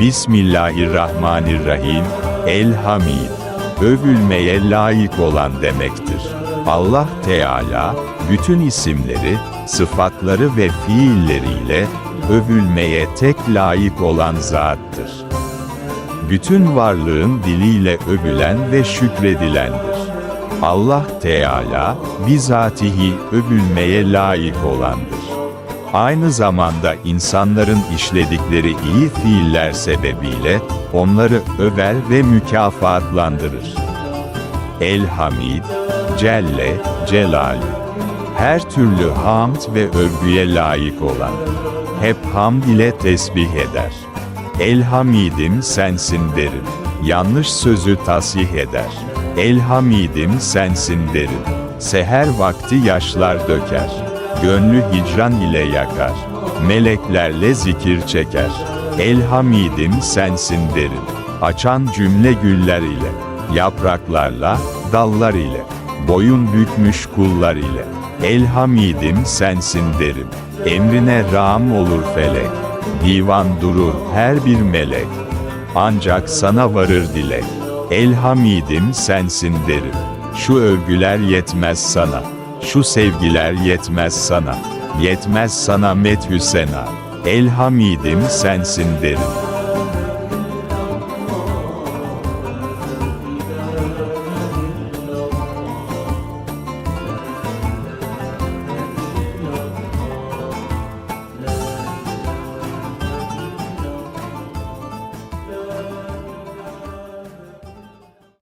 Bismillahirrahmanirrahim. El-Hamid. Övülmeye layık olan demektir. Allah Teala, bütün isimleri, sıfatları ve fiilleriyle, övülmeye tek layık olan zattır. Bütün varlığın diliyle övülen ve şükredilendir. Allah Teala, bizatihi övülmeye layık olandır. Aynı zamanda insanların işledikleri iyi fiiller sebebiyle, onları över ve mükafatlandırır. El-Hamid, Celle, Celal. Her türlü hamd ve övgüye layık olan. Hep hamd ile tesbih eder. El-Hamidim sensin derim. Yanlış sözü tasih eder. El-Hamidim sensin derim. Seher vakti yaşlar döker. Gönlü hicran ile yakar. Meleklerle zikir çeker. El-Hamidim sensin derim. Açan cümle güller ile. Yapraklarla, dallar ile. Boyun bükmüş kullar ile. El-Hamidim sensin derim. Emrine rağm olur felek. Divan durur her bir melek. Ancak sana varır dilek. El-Hamidim sensin derim. Şu övgüler yetmez sana. Şu sevgiler yetmez sana. Yetmez sana methü sena. El-Hamidim sensin derim.